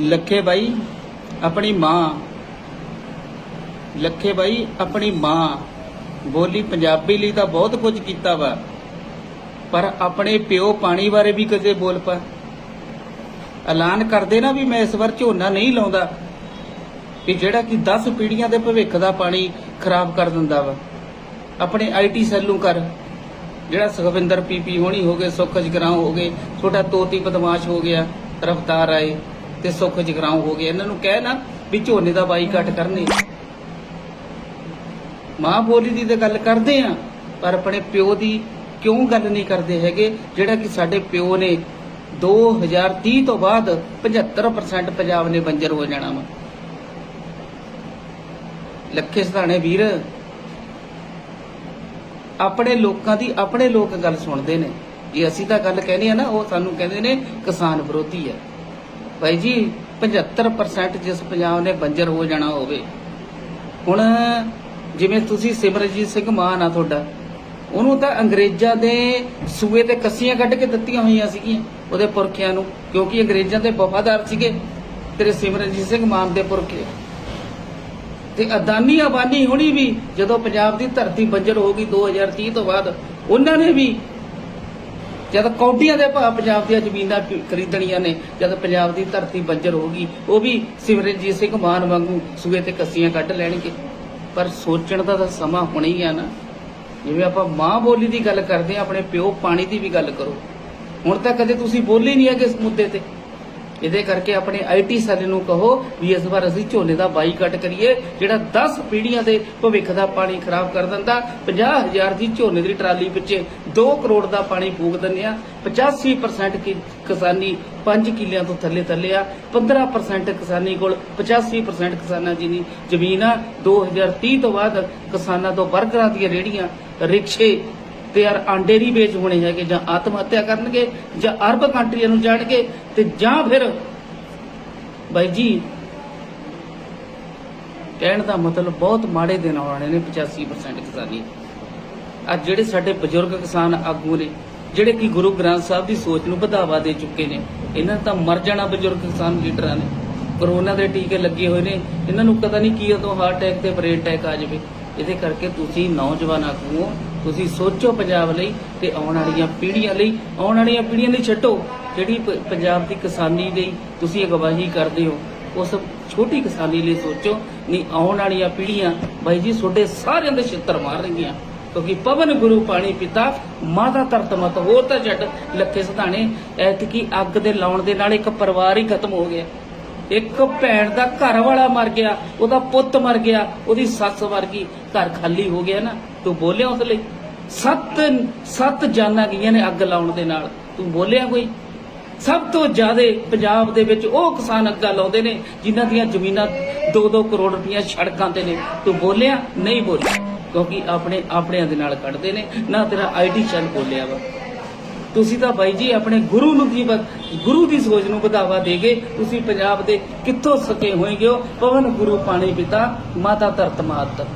ਲੱਖੇ ਬਾਈ ਆਪਣੀ ਮਾਂ। ਲੱਖੇ ਬਾਈ ਆਪਣੀ ਮਾਂ। ਬੋਲੀ ਪੰਜਾਬੀ ਲਈ ਤਾਂ ਬਹੁਤ ਕੁਝ ਕੀਤਾ ਵਾ। ਪਰ ਆਪਣੇ ਪਿਓ ਪਾਣੀ ਬਾਰੇ ਵੀ ਕਦੇ ਬੋਲ ਪਾ। ਐਲਾਨ ਕਰਦੇ ਨਾ ਵੀ ਮੈਂ ਇਸ ਵਾਰ ਝੋਨਾ ਨਹੀਂ ਲਾਉਂਦਾ। ਕਿ ਜਿਹੜਾ ਕਿ 10 ਪੀੜ੍ਹੀਆਂ ਦੇ ਭਵਿੱਖ ਦਾ ਪਾਣੀ ਖਰਾਬ ਕਰ ਦਿੰਦਾ ਵਾ। ਆਪਣੇ ਆਈਟੀ ਸੈੱਲੋਂ ਕਰ। ਜਿਹੜਾ ਸੁਖਵਿੰਦਰ ਪੀਪੀ ਹੋਣੀ ਹੋ ਗਏ ਸੁੱਖ ਜਗਰਾਉਂ ਹੋ ਗਏ, ਛੋਟਾ ਤੋਤੀ ਬਦਮਾਸ਼ ਹੋ ਗਿਆ, ਰਫਤਾਰ ਆਏ। ਤੇ ਸੁੱਖ ਜਗਰਾਉਂ ਹੋ ਗਏ। ਇਹਨਾਂ ਨੂੰ ਕਹਿ ਨਾ ਵੀ ਝੋਨੇ ਦਾ ਬਾਈਕਾਟ ਕਰਨੇ। ਮਾਂ ਬੋਲੀ ਦੀ ਤਾਂ ਗੱਲ ਕਰਦੇ ਆ, ਪਰ ਆਪਣੇ ਪਿਓ ਦੀ ਕਿਉਂ ਗੱਲ ਨਹੀਂ ਕਰਦੇ ਹੈਗੇ? ਜਿਹੜਾ ਕਿ ਸਾਡੇ ਪਿਓ ਨੇ 2030 ਤੋਂ ਬਾਅਦ 75% ਪੰਜਾਬ ਨੇ ਬੰਜਰ ਹੋ ਜਾਣਾ ਵਾ। ਲੱਖੇ ਸਧਾਣੇ ਵੀਰ, ਆਪਣੇ ਲੋਕਾਂ ਦੀ ਆਪਣੇ ਲੋਕ ਗੱਲ ਸੁਣਦੇ ਨੇ। ਜੇ ਅਸੀਂ ਤਾਂ ਗੱਲ ਕਹਿੰਦੇ ਆ ਨਾ, ਉਹ ਸਾਨੂੰ ਕਹਿੰਦੇ ਨੇ ਕਿਸਾਨ ਵਿਰੋਧੀ ਹੈ ਭਾਈ ਜੀ 75% ਜਿਸ ਪੰਜਾਬ ਨੇ ਬੰਜਰ ਹੋ ਜਾਣਾ ਹੋਵੇ। ਹੁਣ ਜਿਵੇਂ ਤੁਸੀਂ ਸਿਮਰਜੀਤ ਸਿੰਘ ਮਾਨ ਆ ਤੁਹਾਡਾ, ਉਹਨੂੰ ਤਾਂ ਅੰਗਰੇਜ਼ਾਂ ਦੇ ਸੂਏ ਤੇ ਕੱਸੀਆਂ ਕੱਢ ਕੇ ਦਿੱਤੀਆਂ ਹੋਈਆਂ ਸੀਗੀਆਂ ਉਹਦੇ ਪੁਰਖਿਆਂ ਨੂੰ, ਕਿਉਂਕਿ ਅੰਗਰੇਜ਼ਾਂ ਦੇ ਵਫਾਦਾਰ ਸੀਗੇ, ਤੇਰੇ ਸਿਮਰਨਜੀਤ ਸਿੰਘ ਮਾਨ ਦੇ ਪੁਰਖੇ। ਤੇ ਅਦਾਨੀ ਅਬਾਨੀ ਹੁਣੀ ਵੀ ਜਦੋਂ ਪੰਜਾਬ ਦੀ ਧਰਤੀ ਬੰਜਰ ਹੋ ਗਈ 2030 ਤੋਂ ਬਾਅਦ, ਉਹਨਾਂ ਨੇ ਵੀ ਜਦ ਕੌਡੀਆਂ ਦੇ ਭਾਅ ਪੰਜਾਬ ਦੀਆਂ ਜ਼ਮੀਨਾਂ ਖਰੀਦਣੀਆਂ ਨੇ, ਜਦ ਪੰਜਾਬ ਦੀ ਧਰਤੀ ਬੰਜਰ ਹੋ ਗਈ ਉਹ ਵੀ ਸਿਮਰਨਜੀਤ ਸਿੰਘ ਮਾਨ ਵਾਂਗੂ ਸੂਏ ਤੇ ਕੱਸੀਆਂ ਕੱਢ ਲੈਣਗੇ। ਪਰ ਸੋਚਣ ਦਾ ਤਾਂ ਸਮਾਂ ਹੁਣ ਹੀ ਆ ਨਾ। ਜਿਵੇਂ ਆਪਾਂ ਮਾਂ ਬੋਲੀ ਦੀ ਗੱਲ ਕਰਦੇ ਆ ਆਪਣੇ ਪਿਓ ਪਾਣੀ ਦੀ ਵੀ ਗੱਲ ਕਰੋ। ਹੁਣ ਤਾਂ ਕਦੇ ਤੁਸੀਂ ਬੋਲੇ ਨਹੀਂ ਹੈਗੇ ਇਸ ਮੁੱਦੇ ਤੇ। ਇਹਦੇ ਕਰਕੇ ਆਪਣੇ ਆਈਟੀ ਸੈੱਲ ਨੂੰ ਕਹੋ ਵੀ ਇਸ ਵਾਰ ਅਸੀਂ ਝੋਨੇ ਦਾ ਬਾਈਕਾਟ ਕਰੀਏ, ਜਿਹੜਾ 10 ਪੀੜ੍ਹੀਆਂ ਦੇ ਭਵਿੱਖ ਦਾ ਪਾਣੀ ਖਰਾਬ ਕਰ ਦਿੰਦਾ। 50000 ਦੀ ਝੋਨੇ ਦੀ ਟਰਾਲੀ ਪਿੱਛੇ 2 ਕਰੋੜ ਦਾ ਪਾਣੀ ਫੂਕ ਦਿੰਦੇ ਆ। 85% ਕੀ ਕਿਸਾਨੀ 5 ਕਿੱਲਿਆਂ ਤੋਂ ਥੱਲੇ ਥੱਲੇ ਆ। 15% ਕਿਸਾਨੀ ਕੋਲ 85% ਕਿਸਾਨਾਂ ਦੀ ਜ਼ਮੀਨ ਆ। 2030 ਤੋਂ ਬਾਅਦ ਕਿਸਾਨਾਂ ਤੋਂ ਬਰਗਰਾਂ ਦੀਆਂ ਰੇੜੀਆਂ, ਰਿਕਸ਼ੇ ਤੇ ਯਾਰ ਆਂਡੇ ਨਹੀਂ ਵੇਚ ਹੋਣੇ ਹੈਗੇ ਜਾਂ ਆਤਮ ਹੱਤਿਆ ਕਰਨਗੇ ਜਾਂ ਅਰਬ ਕੰਟਰੀਆਂ ਨੂੰ ਜਾਣਗੇ ਤੇ ਜਾਂ ਫਿਰ ਬਾਈ ਜੀ, ਕਹਿਣ ਦਾ ਮਤਲਬ ਬਹੁਤ ਮਾੜੇ ਦਿਨ ਆਉਣੇ ਨੇ 85% ਕਿਸਾਨੀ। ਅੱਜ ਜਿਹੜੇ ਸਾਡੇ ਬਜ਼ੁਰਗ ਕਿਸਾਨ ਆਗੂ ਨੇ, ਜਿਹੜੇ ਕਿ ਗੁਰੂ ਗ੍ਰੰਥ ਸਾਹਿਬ ਦੀ ਸੋਚ ਨੂੰ ਵਧਾਵਾ ਦੇ ਚੁੱਕੇ ਨੇ, ਇਹਨਾਂ ਨੇ ਤਾਂ ਮਰ ਜਾਣਾ ਬਜ਼ੁਰਗ ਕਿਸਾਨ ਲੀਡਰਾਂ ਨੇ। ਕਰੋਨਾ ਦੇ ਟੀਕੇ ਲੱਗੇ ਹੋਏ ਨੇ, ਇਹਨਾਂ ਨੂੰ ਪਤਾ ਨਹੀਂ ਕੀ ਉਦੋਂ ਹਾਰਟ ਅਟੈਕ ਤੇ ਬ੍ਰੇਨ ਅਟੈਕ ਆ ਜਾਵੇ। ਇਹਦੇ ਕਰਕੇ ਤੁਸੀਂ ਨੌਜਵਾਨ ਆਗੂ ਤੁਸੀਂ ਸੋਚੋ ਪੰਜਾਬ ਲਈ ਤੇ ਆਉਣ ਵਾਲੀਆਂ ਪੀੜ੍ਹੀਆਂ ਲਈ, ਆਉਣ ਵਾਲੀਆਂ ਪੀੜ੍ਹੀਆਂ ਲਈ ਛੱਡੋ। ਜਿਹੜੀ ਪ- ਪੰਜਾਬ ਦੀ ਕਿਸਾਨੀ ਲਈ ਤੁਸੀਂ ਅਗਵਾਹੀ ਕਰਦੇ ਹੋ ਉਸ ਛੋਟੀ ਕਿਸਾਨੀ ਲਈ ਸੋਚੋ, ਨਹੀਂ ਆਉਣ ਵਾਲੀਆਂ ਪੀੜ੍ਹੀਆਂ, ਬਾਈ ਜੀ ਤੁਹਾਡੇ ਸਾਰਿਆਂ ਦੇ ਛਿੱਤਰ ਮਾਰ ਰਹੀਆਂ ਕਿਉਂਕਿ ਪਵਨ ਗੁਰੂ ਪਾਣੀ ਪਿਤਾ, ਮਾਤਾ ਧਰਤ ਮਤ ਹੋਰ ਤਾਂ ਛੱਡ ਲੱਖੇ ਸਧਾਣੇ, ਐਤਕੀ ਅੱਗ ਦੇ ਲਾਉਣ ਦੇ ਨਾਲ ਇੱਕ ਪਰਿਵਾਰ ਹੀ ਖਤਮ ਹੋ ਗਿਆ। ਇੱਕ ਭੈਣ ਦਾ ਘਰ ਵਾਲਾ ਮਰ ਗਿਆ, ਉਹਦਾ ਪੁੱਤ ਮਰ ਗਿਆ, ਉਹਦੀ ਸੱਸ ਮਰ ਗਈ, ਘਰ ਖਾਲੀ ਹੋ ਗਿਆ ਨਾ। ਤੂੰ ਬੋਲਿਆ ਉਸ ਲਈ। ਸੱਤ ਸੱਤ ਜਾਨਾਂ ਗਈਆਂ ਨੇ ਅੱਗ ਲਾਉਣ ਦੇ ਨਾਲ। ਤੂੰ ਬੋਲਿਆ ਕੋਈ? ਸਭ ਤੋਂ ਜ਼ਿਆਦਾ ਪੰਜਾਬ ਦੇ ਵਿੱਚ ਉਹ ਕਿਸਾਨ ਅੱਗਾ ਲਾਉਂਦੇ ਨੇ, ਜਿਨ੍ਹਾਂ ਦੀਆਂ ਜ਼ਮੀਨਾਂ 2-2 ਕਰੋੜ ਰੁਪਈਆ ਸੜਕਾਂ ਤੇ ਨੇ। ਤੂੰ ਬੋਲਿਆ? ਨਹੀਂ ਬੋਲਿਆ। ਕਿਉਂਕਿ ਆਪਣੇ ਆਪਣਿਆਂ ਦੇ ਨਾਲ ਕੱਢਦੇ ਨੇ। ਨਾ ਤੇਰਾ ਆਈਟੀ ਚੱਲ ਬੋਲਿਆ ਵਾ। ਤੁਸੀਂ ਤਾਂ ਬਾਈ ਜੀ ਆਪਣੇ ਗੁਰੂ ਨੂੰ ਕੀ ਗੁਰੂ ਦੀ ਸੋਚ ਨੂੰ ਵਧਾਵਾ ਦੇਗੇ ਤੁਸੀਂ ਪੰਜਾਬ ਦੇ ਕਿੱਥੋਂ ਸਕੇ ਹੋਏਗੇ ਹੋ ਪਵਨ ਗੁਰੂ ਪਾਣੀ ਪਿਤਾ, ਮਾਤਾ ਧਰਤ ਮਾਤ।